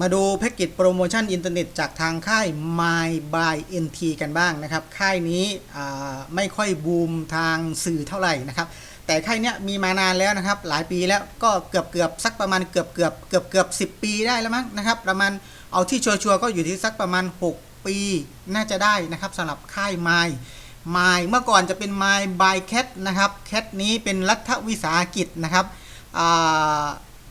มาดูแพ็กเกจโปรโมชั่นอินเทอร์เน็ตจากทางค่าย My by NT กันบ้างนะครับ ค่ายนี้ไม่ค่อยบูมทางสื่อเท่าไหร่นะครับ แต่ค่ายเนี้ยมีมานานแล้วนะครับ หลายปีแล้วก็เกือบเกือบสักประมาณเกือบเกือบเกือบเกือบสิปีได้แล้วมั้งนะครับ ประมาณเอาที่ชัวร์ๆก็อยู่ที่สักประมาณ 6 ปีน่าจะได้นะครับสำหรับค่าย My My เมื่อก่อนจะเป็น My by Cat นะครับ Cat นี้เป็นรัฐวิสาหกิจนะครับ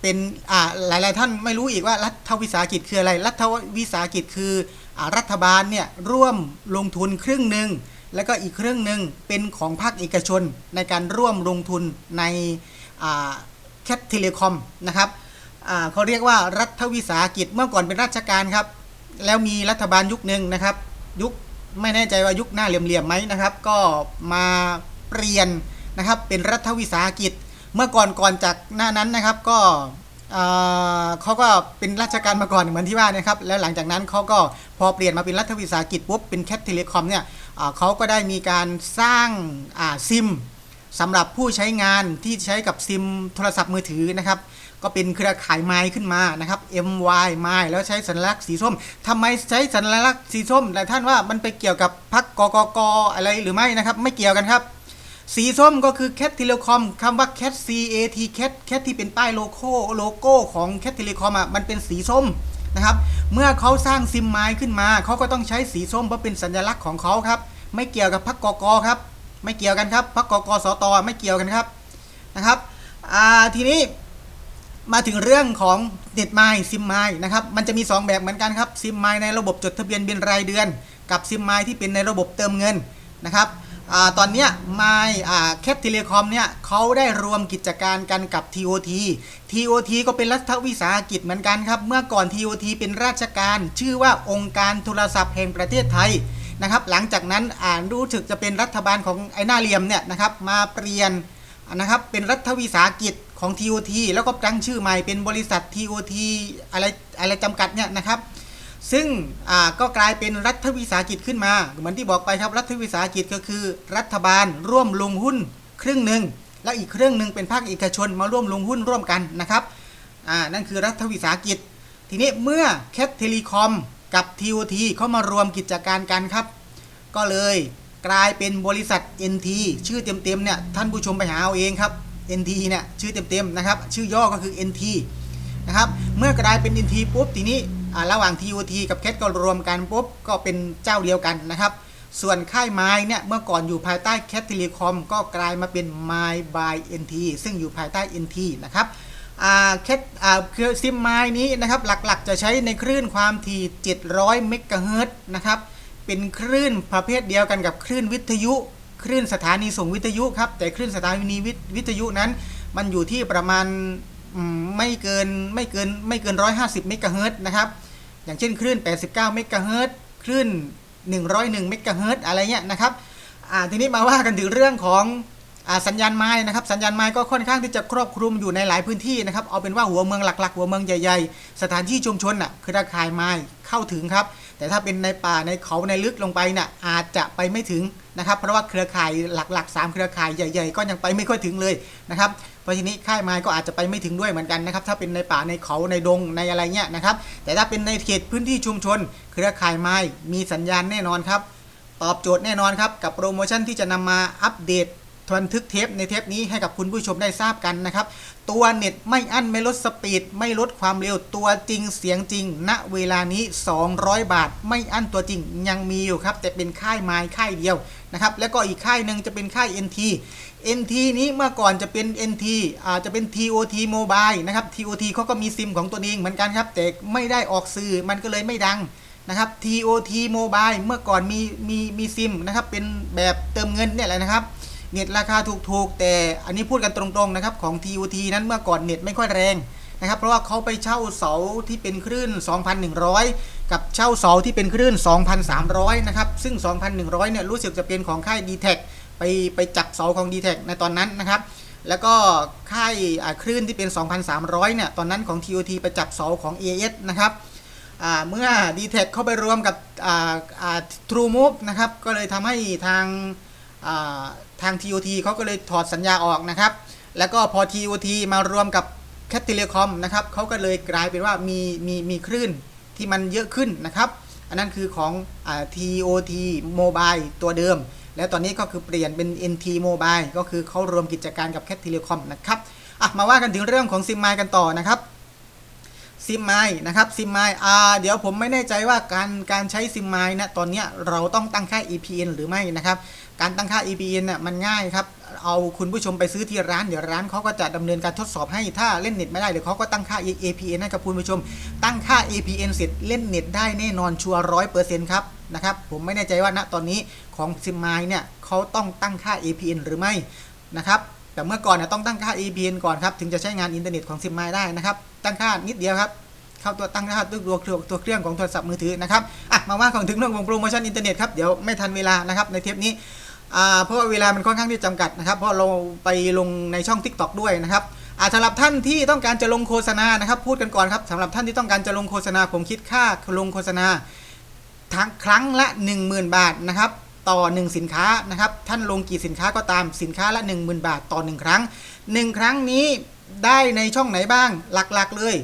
เป็นอ่าหลาย ๆ ท่านไม่รู้อีกว่ารัฐวิสาหกิจคืออะไร รัฐวิสาหกิจคืออรัฐบาลเนี่ยร่วมลงทุนครึ่งหนึ่งแล้วก็อีกครึ่งหนึ่งเป็นของภาคเอกชนในการร่วมลงทุนในแคทเทเลคอมนะครับเขาเรียกว่ารัฐวิสาหกิจเมื่อก่อนเป็นราชการครับ แล้วมีรัฐบาลยุคหนึ่งนะครับ ยุคไม่แน่ใจว่ายุคหน้าเหลี่ยมๆไหมนะครับ ก็มาเปลี่ยนนะครับเป็นรัฐวิสาหกิจ เมื่อก่อนก่อนจากหน้านั้นนะครับก็เขาก็เป็นราชการมาก่อนเหมือนที่ว่านะครับแล้วหลังจากนั้นเขาก็พอเปลี่ยนมาเป็นรัฐวิสาหกิจปุ๊บเป็นแคทเทเลคอมเนี่ยเขาก็ได้มีการสร้างาซิมสำหรับผู้ใช้งานที่ใช้กับซิมโทรศัพท์มือถือนะครับก็เป็นเครือข่ายไม้ขึ้นมานะครับ MY ไม้แล้วใช้สัญลักษณ์สีส้มทำไมใช้สัญลักษณ์สีส้มแต่ท่านว่ามันไปเกี่ยวกับพักกกกอะไรหรือไม่นะครับ ไม่เกี่ยวกันครับ สีส้มก็คือ Cat Telecom คำว่า Cat C A T Cat Cat ที่เป็นป้ายโลโก้โลโก้ของ Cat Telecom อะมันเป็นสีส้มนะครับ เมื่อเขาสร้างซิมไม้ขึ้นมา เขาก็ต้องใช้สีส้มเพราะเป็นสัญลักษณ์ของเขาครับ ไม่เกี่ยวกับพักกกครับ ไม่เกี่ยวกันครับพักกกสตไม่เกี่ยวกันครับนะครับทีนี้มาถึงเรื่องของเน็ตไมล์ซิมไมล์นะครับ มันจะมี 2 แบบเหมือนกันครับซิมไมล์ในระบบจดทะเบียนเป็นรายเดือน กับซิมไมล์ที่เป็นในระบบเติมเงินนะครับ ตอนเนี้ยไมล์แคทเทเลคอมเนี่ยเขาได้รวมกิจการกันกับ TOT TOT ก็เป็นรัฐวิสาหกิจเหมือนกันครับ เมื่อก่อน TOT เป็นราชการชื่อว่าองค์การโทรศัพท์แห่งประเทศไทยนะครับ หลังจากนั้นอ่านรู้สึกจะเป็นรัฐบาลของไอ้หน้าเหลี่ยมเนี่ยนะครับมาเปลี่ยนนะครับเป็นรัฐวิสาหกิจของ TOT แล้วก็ตั้งชื่อใหม่เป็นบริษัท TOT อะไรอะไรจำกัดเนี่ยนะครับ ซึ่งก็กลายเป็นรัฐวิสาหกิจขึ้นมา เหมือนที่บอกไปครับรัฐวิสาหกิจก็คือ รัฐบาลร่วมลงหุ้นครึ่งหนึ่งแล้วอีกครึ่งหนึ่งเป็นภาคเอกชนมาร่วมลงหุ้นร่วมกันนะครับนั่นคือรัฐวิสาหกิจ ทีนี้เมื่อแคทเทเลคอมกับ TOT เข้ามารวมกิจการกันครับ ก็เลยกลายเป็นบริษัท NT ชื่อเต็มๆเนี่ยท่านผู้ชมไปหาเอาเองครับ NT เนี่ยชื่อเต็มๆนะครับชื่อย่อก็คือ NT นะครับเมื่อกลายเป็น NT ปุ๊บทีนี้ ระหว่าง TOT กับ CAT ก็รวมกันปุ๊บก็เป็นเจ้าเดียวกันนะครับ ส่วนค่ายไม้เนี่ยเมื่อก่อนอยู่ภายใต้ CAT Telecom ก็กลายมาเป็น My by NT ซึ่งอยู่ภายใต้ NT นะครับแคทคือซิมไม้นี้นะครับหลักๆจะใช้ในคลื่นความถี่ 700 เมกะเฮิรตซ์นะครับเป็นคลื่นประเภทเดียวกันกับคลื่นวิทยุคลื่นสถานีส่งวิทยุครับแต่คลื่นสถานีวิทยุนั้น มันอยู่ที่ประมาณไม่เกินไม่เกินไม่เกิน 150 เมกะเฮิรตซ์นะครับ อย่างเช่นคลื่น 89 เมกะเฮิรตซ์คลื่น 101 เมกะเฮิรตซ์อะไรเงี้ยนะครับอ่าทีนี้มาว่ากันถึงเรื่องของอ่าสัญญาณไม้นะครับสัญญาณไม้ก็ค่อนข้างที่จะครอบคลุมอยู่ในหลายพื้นที่นะครับเอาเป็นว่าหัวเมืองหลักๆ หัวเมืองใหญ่ๆ สถานที่ชุมชนน่ะเครือข่ายไม้เข้าถึงครับ แต่ถ้าเป็นในป่าในเขาในลึกลงไปน่ะอาจจะไปไม่ถึงนะครับ เพราะว่าเครือข่ายหลักๆ 3 เครือข่ายใหญ่ ๆ ก็ยังไปไม่ค่อยถึงเลยนะครับ ราะทีนี้ค่ายไม้ก็อาจจะไปไม่ถึงด้วยเหมือนกันนะครับถ้าเป็นในป่าในเขาในดงในอะไรเงี้ยนะครับแต่ถ้าเป็นในเขตพื้นที่ชุมชน เครือข่ายไม้มีสัญญาณแน่นอนครับตอบโจทย์แน่นอนครับกับโปรโมชั่นที่จะนำมาอัปเดตบันทึกเทปในเทปนี้ให้กับคุณผู้ชมได้ทราบกันนะครับ ตัวเน็ตไม่อั้นไม่ลดสปีด ไม่ลดความเร็วตัวจริงเสียงจริง ณเวลานี้ 200 บาท ไม่อั้นตัวจริงยังมีอยู่ครับ แต่เป็นค่ายไม้ค่ายเดียวนะครับ แล้วก็อีกค่ายหนึ่งจะเป็นค่าย NT NT นี้เมื่อก่อนจะเป็น NT อ่าจะเป็น TOT Mobile นะครับ TOT เขาก็มีซิมของตัวเองเหมือนกันครับ แต่ไม่ได้ออกสื่อมันก็เลยไม่ดังนะครับ TOT Mobile เมื่อก่อนมีมีมีซิมนะครับ เป็นแบบเติมเงินเนี่ยแหละนะครับ เน็ตราคาถูกๆ แต่อันนี้พูดกันตรงๆนะครับของ TOT นั้นเมื่อก่อนเน็ตไม่ค่อยแรงนะครับ เพราะว่าเขาไปเช่าเสาที่เป็นคลื่น 2,100 กับเช่าเสาที่เป็นคลื่น 2,300 นะครับ ซึ่ง 2,100 เนี่ยรู้สึกจะเป็นของค่าย d t แท ไปไปจับเสาของ d t แทในตอนนั้นนะครับ แล้วก็ค่ายคลื่นที่เป็น 2,300 เนี่ย ตอนนั้นของ TOT ไปจับเสาของ AS นะครับเมื่อ d t แทเข้าไปรวมกับ True Move นะครับ ก็เลยทำให้ทางาทาง TOT เขาก็เลยถอดสัญญาออกนะครับ แล้วก็พอ TOT มารวมกับแคทเทเลคอมนะครับเขาก็เลยกลายเป็นว่ามีมีมีคลื่นที่มันเยอะขึ้นนะครับ อันนั้นคือของอ TOT Mobile ตัวเดิม แล้วตอนนี้ก็คือเปลี่ยนเป็น NT Mobile ก็คือเขารวมกิจการกับแคทเทเลคอมนะครับอะมาว่ากันถึงเรื่องของซิมไมกันต่อนะครับซิมไมนะครับซิมไมอ่าเดี๋ยวผมไม่แน่ใจว่าการการใช้ซิมไมนะตอนนี้เราต้องตั้งค่า EPN หรือไม่นะครับ การตั้งค่า EPN น่ะมันง่ายครับ เอาคุณผู้ชมไปซื้อที่ร้าน เดี๋ยวร้านเขาก็จะดำเนินการทดสอบให้ถ้าเล่นเน็ตไม่ได้เดี๋ยวเขาก็ตั้งค่า APN ให้กับคุณผู้ชม ตั้งค่า APN เสร็จเล่นเน็ตได้แน่นอนชัวร์ร้อยเปอร์เซ็นต์ครับนะครับผมไม่แน่ใจว่าณตอนนี้ของซิมไมเนี่ยเขาต้องตั้งค่า APN หรือไม่นะครับแต่เมื่อก่อนเนี่ยต้องตั้งค่า APN ก่อนครับถึงจะใช้งานอินเทอร์เน็ตของซิมไมได้นะครับตั้งค่านิดเดียวครับเข้าตัวตั้งค่าตัวตัวตัวเครื่องของโทรศัพท์มือถือนะครับอะมาว่าของถึงเรื่องของโปรโมชั่นอินเทอร์เน็ตครับเดี๋ยวไม่ทันเวลานะครับในเทปนี้อ่า เพราะว่าเวลามันค่อนข้างที่จำกัดนะครับเพราะเราไปลงในช่อง TikTok ด้วยนะครับอาสำหรับท่านที่ต้องการจะลงโฆษณานะครับ พูดกันก่อนครับสำหรับท่านที่ต้องการจะลงโฆษณา ผมคิดค่าลงโฆษณาทั้งครั้งละ 10,000 บาทนะครับต่อ 1 สินค้านะครับ ท่านลงกี่สินค้าก็ตามสินค้าละ 10,000 บาทต่อ 1 ครั้ง 1 ครั้งนี้ได้ในช่องไหนบ้างหลักๆเลย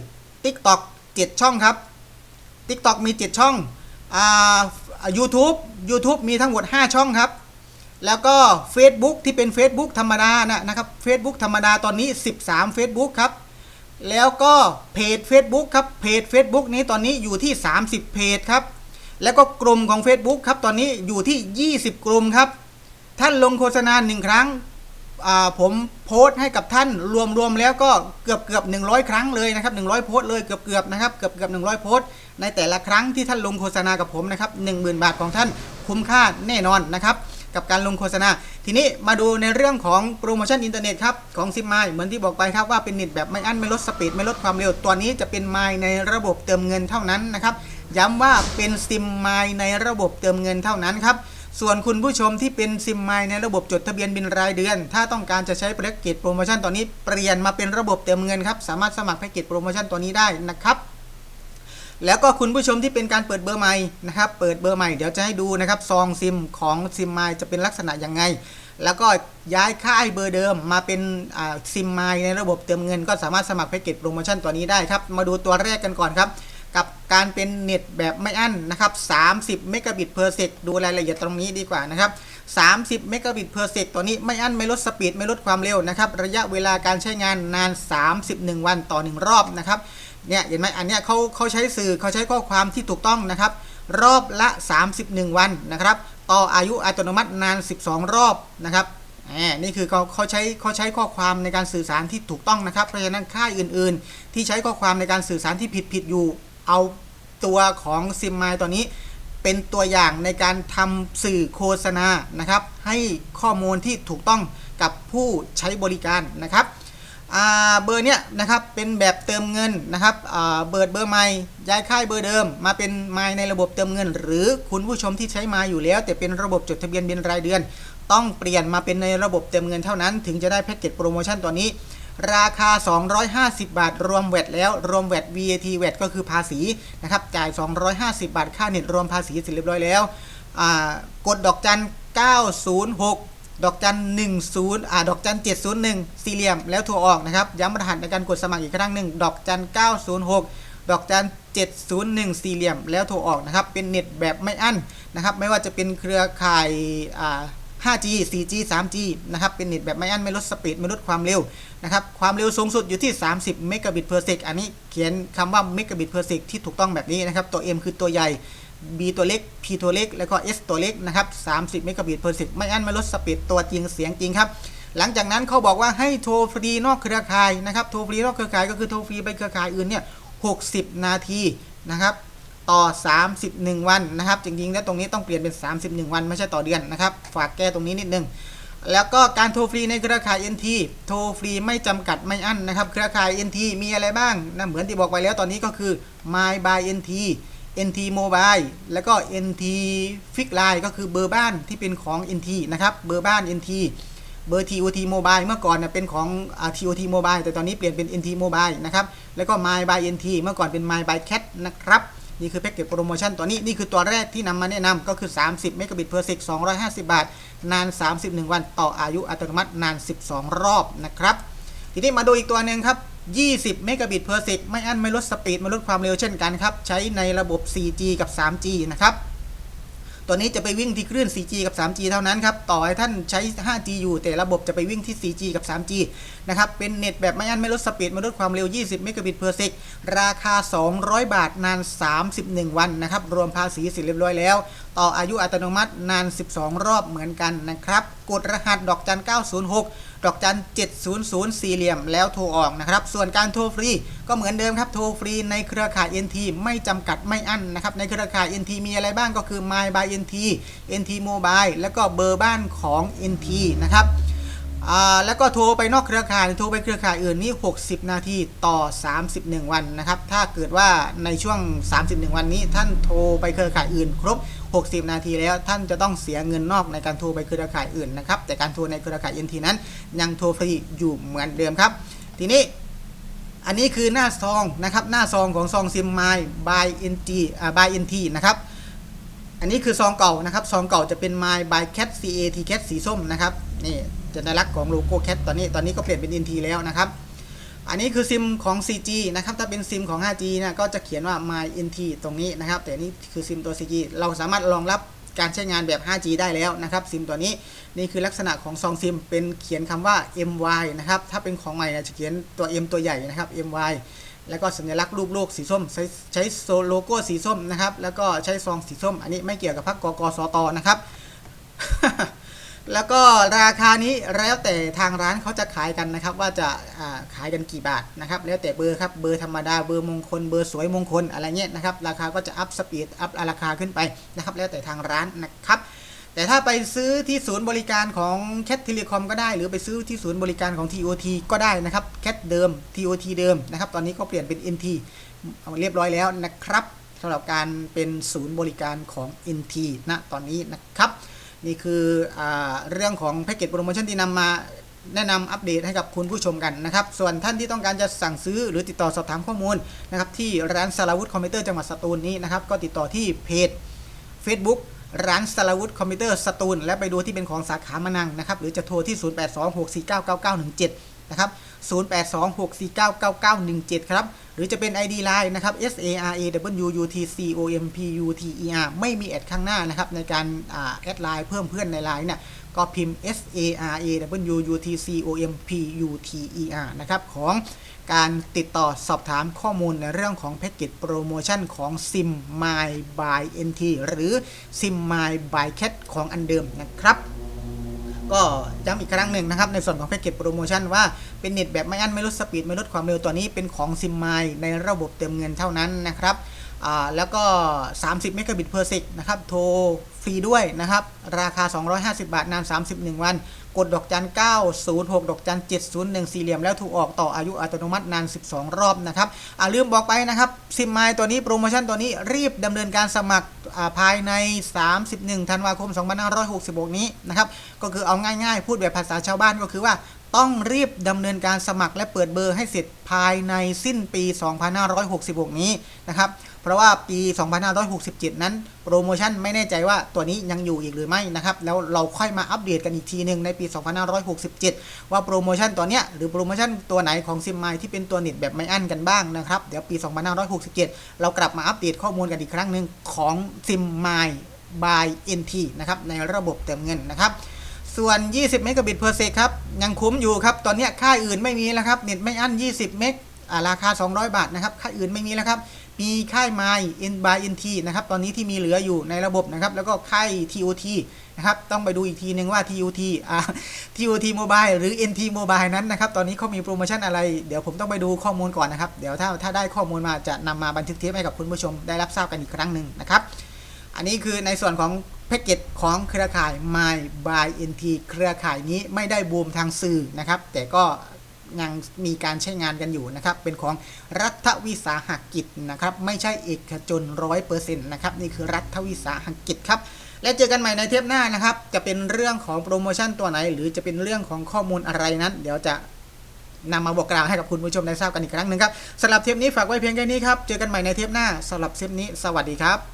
TikTok 7 ช่องครับ TikTok มี 7 ช่องอ่า YouTube YouTube มีทั้งหมด 5 ช่องครับ แล้วก็ Facebook ที่เป็น Facebook ธรรมดานะนะครับ Facebook ธรรมดาตอนนี้ 13 Facebook ครับ แล้วก็เพจ Facebook ครับ เพจ Facebook นี้ตอนนี้อยู่ที่ 30 เพจครับ แล้วก็กลุ่มของ Facebook ครับ ตอนนี้อยู่ที่ 20 กลุ่มครับ ท่านลงโฆษณาหนึ่งครั้ง ผมโพสต์ให้กับท่านรวมๆแล้วก็เกือบเกือบ100 ครั้งเลยนะครับ100 โพสต์เลยเกือบเกือบนะครับ เกือบเกือบ100 โพสต์ในแต่ละครั้งที่ท่านลงโฆษณากับผมนะครับ10,000 บาทของท่านคุ้มค่าแน่นอนนะครับ กับการลงโฆษณา ทีนี้มาดูในเรื่องของโปรโมชั่นอินเทอร์เน็ตครับของซิมไมเหมือนที่บอกไปครับว่าเป็นเน็ตแบบไม่อั้นไม่ลดสปีดไม่ลดความเร็วตัวนี้จะเป็นไมในระบบเติมเงินเท่านั้นนะครับย้ำว่าเป็นซิมไมในระบบเติมเงินเท่านั้นครับส่วนคุณผู้ชมที่เป็นซิมไมในระบบจดทะเบียนบินรายเดือน ถ้าต้องการจะใช้แพ็กเกจโปรโมชั่นตัวนี้เปลี่ยนมาเป็นระบบเติมเงินครับสามารถสมัครแพ็กเกจโปรโมชั่นตัวนี้ได้นะครับ แล้วก็คุณผู้ชมที่เป็นการเปิดเบอร์ใหม่นะครับ เปิดเบอร์ใหม่เดี๋ยวจะให้ดูนะครับซองซิมของซิมไมจะเป็นลักษณะยังไง แล้วก็ย้ายค่ายเบอร์เดิมมาเป็นซิมไมในระบบเติมเงิน ก็สามารถสมัครแพ็กเกจโปรโมชั่นตัวนี้ได้ครับ มาดูตัวแรกกันก่อนครับ กับการเป็นเน็ตแบบไม่อั้นนะครับ 30 เมกะบิตเพอร์เซกดูรายละเอียดตรงนี้ดีกว่านะครับ 30 เมกะบิตเพอร์เซกตัวนี้ไม่อั้นไม่ลดสปีดไม่ลดความเร็วนะครับ ระยะเวลาการใช้งานนาน 31 วันต่อ 1 รอบนะครับ เนี่ยเห็นไหมอันเนี้ยเขาเขาใช้สื่อเขาใช้ข้อความที่ถูกต้องนะครับ รอบละ 31 วันนะครับ ต่ออายุอัตโนมัตินาน 12 รอบนะครับแหมนี่คือเขาเขาใช้เขาใช้ข้อความในการสื่อสารที่ถูกต้องนะครับ เพราะฉะนั้นค่ายอื่น ๆ ที่ใช้ข้อความในการสื่อสารที่ผิดผิดอยู่ เอาตัวของซิมไมตัวนี้ เป็นตัวอย่างในการทำสื่อโฆษณานะครับ ให้ข้อมูลที่ถูกต้องกับผู้ใช้บริการนะครับ เบอร์เนี้ยนะครับเป็นแบบเติมเงินนะครับเบิดเบอร์ใหม่ย้ายค่ายเบอร์เดิม มาเป็นไมในระบบเติมเงิน หรือคุณผู้ชมที่ใช้มาอยู่แล้ว แต่เป็นระบบจดทะเบียนเป็นรายเดือน ต้องเปลี่ยนมาเป็นในระบบเติมเงินเท่านั้น ถึงจะได้แพ็กเกจโปรโมชั่นตัวนี้ ราคา 250 บาท รวมแวตแล้วรวมแวต VAT แวตก็คือภาษีนะครับจ่าย 250 บาทค่าเน็ตรวมภาษีเสร็จเรียบร้อยแล้วกดดอกจัน 906 ดอกจัน10อ่าดอกจัน701สี่เหลี่ยมแล้วโทรออกนะครับย้ำรหัสในการกดสมัครอีกครั้งหนึ่งดอกจัน906ดอกจัน701 สี่เหลี่ยม แล้วโทรออกนะครับ เป็นเน็ตแบบไม่อั้นนะครับ ไม่ว่าจะเป็นเครือข่ายอ่า 5G 4G 3G นะครับ เป็นเน็ตแบบไม่อั้น ไม่ลดสปีด ไม่ลดความเร็วนะครับ ความเร็วสูงสุดอยู่ที่ 30 เมกะบิตเพอร์เซกอันนี้เขียนคำว่าเมกะบิตเพอร์เซกที่ถูกต้องแบบนี้นะครับ ตัว M คือตัวใหญ่ B ตัวเล็ก P ตัวเล็ก แล้วก็ S ตัวเล็กนะครับ30เมกะบิตเพอร์เซกไม่อั้นไม่ลดสปีดตัวจริงเสียงจริงครับ หลังจากนั้นเขาบอกว่าให้โทรฟรีนอกเครือข่ายนะครับ โทรฟรีนอกเครือข่ายก็คือโทรฟรีไปเครือข่ายอื่นเนี่ย60 นาทีนะครับต่อ 31 วันนะครับ จริงๆ แล้วตรงนี้ต้องเปลี่ยนเป็น 31 วันไม่ใช่ต่อเดือนนะครับ ฝากแก้ตรงนี้นิดนึง แล้วก็การโทรฟรีในเครือข่าย NT โทรฟรีไม่จำกัดไม่อั้นนะครับ เครือข่าย NT มีอะไรบ้างนะเหมือนที่บอกไปแล้วตอนนี้ก็คือ My by NT NT Mobile แล้วก็ NT Fix Line ก็คือเบอร์บ้านที่เป็นของ NT นะครับเบอร์บ้าน NT เบอร์ TOT Mobile เมื่อก่อนเนี่ยเป็นของ TOT Mobile แต่ตอนนี้เปลี่ยนเป็น NT Mobile นะครับแล้วก็ My by NT เมื่อก่อนเป็น My by Cat นะครับนี่คือแพ็กเกจโปรโมชั่นตัวนี้ นี่คือตัวแรกที่นำมาแนะนำก็คือ 30 เมกะบิตเพอร์เซก250 บาท นาน 31 วัน ต่ออายุอัตโนมัตินาน 12 รอบนะครับ ทีนี้มาดูอีกตัวหนึ่งครับ 20 เมกะบิต per sec ไม่อั้นไม่ลดสปีดไม่ลดความเร็วเช่นกันครับ ใช้ในระบบ 4G กับ 3G นะครับตัวนี้จะไปวิ่งที่คลื่น 4G กับ 3G เท่านั้นครับ ต่อให้ท่านใช้ 5G อยู่แต่ระบบจะไปวิ่งที่ 4G กับ 3G นะครับ เป็นเน็ตแบบไม่อั้นไม่ลดสปีดไม่ลดความเร็ว 20 เมกะบิต per sec ราคา 200 บาทนาน 31 วันนะครับ รวมภาษีเสร็จเรียบร้อยแล้ว ต่ออายุอัตโนมัตินาน 12 รอบเหมือนกันนะครับ กดรหัสดอกจัน 906 ดอกจัน700สี่เหลี่ยมแล้วโทรออกนะครับ ส่วนการโทรฟรีก็เหมือนเดิมครับ โทรฟรีในเครือข่าย NT ไม่จำกัดไม่อั้นนะครับ ในเครือข่าย NT มีอะไรบ้างก็คือ My by NT NT Mobile แล้วก็เบอร์บ้านของ NT นะครับ แล้วก็โทรไปนอกเครือข่ายโทรไปเครือข่ายอื่นนี่ 60 นาทีต่อ 31 วันนะครับ ถ้าเกิดว่าในช่วง 31 วันนี้ ท่านโทรไปเครือข่ายอื่น ครบ 60 นาทีแล้วท่านจะต้องเสียเงินนอกในการโทรไปเครือข่ายอื่นนะครับ แต่การโทรในเครือข่าย NT นั้น ยังโทรฟรีอยู่เหมือนเดิมครับ ทีนี้อันนี้คือหน้าซองนะครับ หน้าซองของซองซิมไมล์ by NG อ่า by NT นะครับ อันนี้คือซองเก่านะครับ ซองเก่าจะเป็น My by Cat CAT Cat สีส้มนะครับ นี่จะในลักษณ์ของโลโก้ Cat ตอนนี้ ตอนนี้ก็เปลี่ยนเป็น NT แล้วนะครับ อันนี้คือซิมของ 4G นะครับ ถ้าเป็นซิมของ 5G นะก็จะเขียนว่า My NT ตรงนี้นะครับ แต่นี่คือซิมตัว 4G เราสามารถรองรับการใช้งานแบบ 5G ได้แล้วนะครับ ซิมตัวนี้ นี่คือลักษณะของซองซิม เป็นเขียนคำว่า MY นะครับ ถ้าเป็นของใหม่นะจะเขียนตัว M ตัวใหญ่นะครับ MY แล้วก็สัญลักษณ์รูปโลกสีส้ม ใช้ใช้โลโก้สีส้มนะครับ แล้วก็ใช้ซองสีส้ม อันนี้ไม่เกี่ยวกับพรรคกกสตนะครับ แล้วก็ราคานี้แล้วแต่ทางร้านเขาจะขายกันนะครับ ว่าจะาขายกันกี่บาทนะครับ แล้วแต่เบอร์ครับเบอร์ธรรมดาเบอร์มงคลเบอร์สวยมงคลอะไรเงี้ยนะครับ ราคาก็จะอัพสปีดอัพราคาขึ้นไปนะครับ แล้วแต่ทางร้านนะครับ แต่ถ้าไปซื้อที่ศูนย์บริการของ Cat Telecom ก็ได้ หรือไปซื้อที่ศูนย์บริการของ TOT ก็ได้นะครับ Cat เดิม TOT เดิมนะครับ ตอนนี้ก็เปลี่ยนเป็น NT เอาเรียบร้อยแล้วนะครับสำหรับการเป็นศูนย์บริการของ NT ณตอนนี้นะครับ นี่คืออเรื่องของแพ็กเกจโปรโมชั่นที่นำมาแนะนำอัปเดตให้กับคุณผู้ชมกันนะครับ ส่วนท่านที่ต้องการจะสั่งซื้อหรือติดต่อสอบถามข้อมูลนะครับที่ร้านสารวุฒิคอมพิวเตอร์จังหวัดสตูลนี้นะครับ ก็ติดต่อที่เพจ Facebook ร้านสลาวุฒคอมพิวเตอร์สตูลและไปดูที่เป็นของสาขามะนังนะครับหรือจะโทรที่ 0826499917 นะครับ 0826499917 ครับ หรือจะเป็น ID Line นะครับ S A R A W U T C O M P U T E R ไม่มีแอดข้างหน้านะครับ ในการแอดไลน์เพิ่มเพื่อนในไลน์เนี่ยก็พิมพ์ S A R A W U T C O M P U T E R นะครับของ การติดต่อสอบถามข้อมูลในเรื่องของแพ็กเกจโปรโมชั่นของ Sim My by NT หรือ Sim My by Cat ของอันเดิมนะครับ ก็ย้ำอีกครั้งหนึ่งนะครับ ในส่วนของแพ็กเกจโปรโมชั่นว่าเป็นเน็ตแบบไม่อั้นไม่ลดสปีด ไม่ลดความเร็วตัวนี้เป็นของซิมไมในระบบเติมเงินเท่านั้นนะครับแล้วก็ 30 เมกะบิต per sec นะครับ โทรฟรีด้วยนะครับ ราคา 250 บาท นาน 31 วัน กดดอกจัน 906 ดอกจัน 701 สี่เหลี่ยมแล้วถูกออกต่ออายุอัตโนมัตินาน 12 รอบนะครับอ่าลืมบอกไปนะครับซิมไมตัวนี้โปรโมชั่นตัวนี้รีบดำเนินการสมัครภายใน 31 ธันวาคม 2566 นี้นะครับ ก็คือเอาง่ายๆ พูดแบบภาษาชาวบ้านก็คือว่า ต้องรีบดำเนินการสมัครและเปิดเบอร์ให้เสร็จภายในสิ้นปี 2566 นี้นะครับ เพราะว่าปี 2567 นั้นโปรโมชั่นไม่แน่ใจว่าตัวนี้ยังอยู่อีกหรือไม่นะครับ แล้วเราค่อยมาอัปเดตกันอีกทีหนึ่งในปี 2567 ว่าโปรโมชั่นตัวเนี้ยหรือโปรโมชั่นตัวไหนของซิมไมที่เป็นตัวเน็ตแบบไม่อั้นกันบ้างนะครับ เดี๋ยวปี 2567 เรากลับมาอัปเดตข้อมูลกันอีกครั้งหนึ่งของซิมไม by NT นะครับในระบบเติมเงินนะครับ ส่วน 20 เมกะบิต per sec ครับ ยังคุ้มอยู่ครับ ตอนนี้ค่ายอื่นไม่มีแล้วครับ เน็ตไม่อั้น 20 เมกอ่าราคา 200 บาทนะครับ ค่ายอื่นไม่มีแล้วครับ มีค่าย My in by NT นทีนะครับ ตอนนี้ที่มีเหลืออยู่ในระบบนะครับ แล้วก็ค่าย TOT นะครับ ต้องไปดูอีกทีนึงว่า TOT อ่า TOT Mobile หรือ NT Mobile นั้นนะครับ ตอนนี้เขามีโปรโมชั่นอะไร เดี๋ยวผมต้องไปดูข้อมูลก่อนนะครับ เดี๋ยวถ้าถ้าได้ข้อมูลมาจะนำมาบันทึกเทปให้กับคุณผู้ชมได้รับทราบกันอีกครั้งหนึ่งนะครับ อันนี้คือในส่วนของ พ็กเกจของเครือข่าย My by NT เครือข่ายนี้ไม่ได้บูมทางสื่อนะครับ แต่ก็ยังมีการใช้งานกันอยู่นะครับ เป็นของรัฐวิสาหกิจนะครับ ไม่ใช่เอกชนร้อยเปอร์เซ็นต์นะครับ นี่คือรัฐวิสาหกิจครับ และเจอกันใหม่ในเทปหน้านะครับ จะเป็นเรื่องของโปรโมชั่นตัวไหน หรือจะเป็นเรื่องของข้อมูลอะไรนั้น เดี๋ยวจะนำมาบอกกล่าวให้กับคุณผู้ชมได้ทราบกันอีกครั้งหนึ่งครับสำหรับเทปนี้ฝากไว้เพียงแค่นี้ครับ เจอกันใหม่ในเทปหน้าสำหรับเทปนี้ สวัสดีครับ